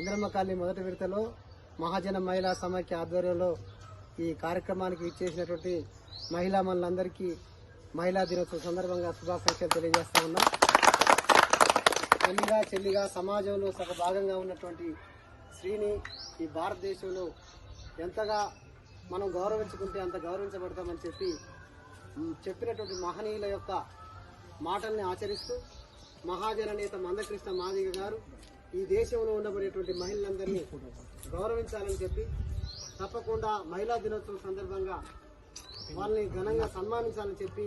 మహమ్మకాళి మొదటి విడతలో మహాజన మహిళా సమాఖ్య ఆధ్వర్యంలో ఈ కార్యక్రమానికి ఇచ్చేసినటువంటి మహిళా మనులందరికీ మహిళా దినోత్సవం సందర్భంగా శుభాకాంక్షలు తెలియజేస్తా ఉన్నాం. తల్లిగా చెల్లిగా సమాజంలో సగ భాగంగా ఉన్నటువంటి స్త్రీని ఈ భారతదేశంలో ఎంతగా మనం గౌరవించుకుంటే అంత గౌరవించబడతామని చెప్పి చెప్పినటువంటి మహనీయుల యొక్క మాటల్ని ఆచరిస్తూ మహాజన నేత మందకృష్ణ మాదిగ గారు ఈ దేశంలో ఉండబడేటువంటి మహిళలందరినీ గౌరవించాలని చెప్పి తప్పకుండా మహిళా దినోత్సవం సందర్భంగా వాళ్ళని ఘనంగా సన్మానించాలని చెప్పి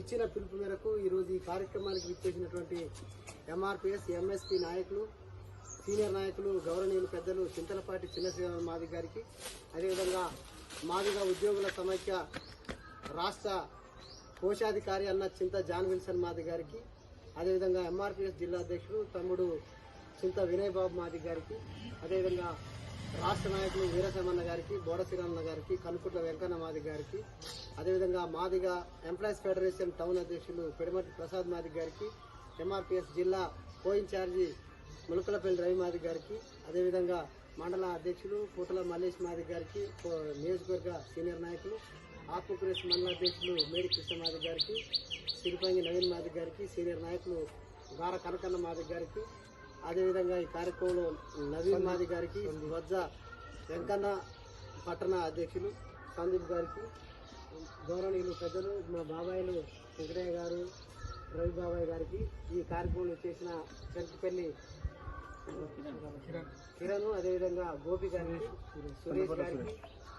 ఇచ్చిన పిలుపు మేరకు ఈరోజు ఈ కార్యక్రమానికి ఇచ్చేసినటువంటి ఎంఆర్పిఎస్ ఎంఎస్పి నాయకులు సీనియర్ నాయకులు గౌరవనీయులు పెద్దలు చింతలపాటి చిన్నశ్రీరామ మాది గారికి. అదేవిధంగా మాదిగా ఉద్యోగుల సమైక్య రాష్ట్ర కోశాధికారి అన్న చింత జాన్ విల్సన్ మాది గారికి. అదేవిధంగా ఎంఆర్పిఎస్ జిల్లా అధ్యక్షుడు తమ్ముడు చింత వినయ్ బాబు మాది గారికి అదేవిధంగా రాష్ట్ర నాయకులు వీరసమన్న గారికి బోడశ్రీరామన్న గారికి కనుకుట్ల వెంకన్న మాది గారికి అదేవిధంగా మాదిగా ఎంప్లాయీస్ ఫెడరేషన్ టౌన్ అధ్యక్షులు పిడమటి ప్రసాద్ మాది గారికి ఎంఆర్పిఎస్ జిల్లా కో ఇన్ఛార్జి ములకలపల్లి రవి మాది గారికి అదేవిధంగా మండల అధ్యక్షులు పూతల మల్లేష్ మాది గారికి కో- నియోజకవర్గ సీనియర్ నాయకులు ఆత్మకూరేష్ మండల అధ్యక్షులు మేడి కృష్ణ మాది గారికి సిరిపంగి నవీన్ మాది గారికి సీనియర్ నాయకులు గార కనకన్న మాది గారికి అదేవిధంగా ఈ కార్యక్రమంలో నవీన్ మాది గారికి వజ్జ వెంకన్న పట్టణ అధ్యక్షులు సందీప్ గారికి గౌరవనీయులు పెద్దలు మా బాబాయిలు వెంకటయ్య గారు రవి బాబాయ్ గారికి ఈ కార్యక్రమంలో చేసిన చెంకుపల్లి కిరణ్ అదేవిధంగా గోపి గారికి సురేష్ గారికి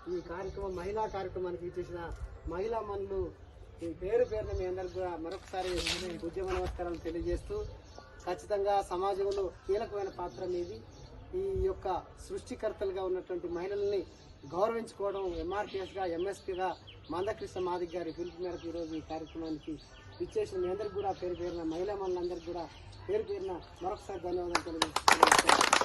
ఈ కార్యక్రమం మహిళా కార్యక్రమానికి ఇచ్చేసిన మహిళా మనులు ఈ పేరు పేరున మీ అందరికి కూడా మరొకసారి ఉద్యమ నమస్కారాలు తెలియజేస్తూ ఖచ్చితంగా సమాజంలో కీలకమైన పాత్ర మీది. ఈ యొక్క సృష్టికర్తలుగా ఉన్నటువంటి మహిళల్ని గౌరవించుకోవడం ఎంఆర్పిఎస్గా ఎంఎస్పీగా మందకృష్ణ మాదిక్ గారి పిలుపు మేరకు ఈరోజు ఈ కార్యక్రమానికి ఇచ్చేసిన మీ అందరికి కూడా పేరు పేరిన మహిళా మనులందరికీ కూడా పేరు పేరిన మరొకసారి ధన్యవాదాలు తెలియజేస్తున్నాను.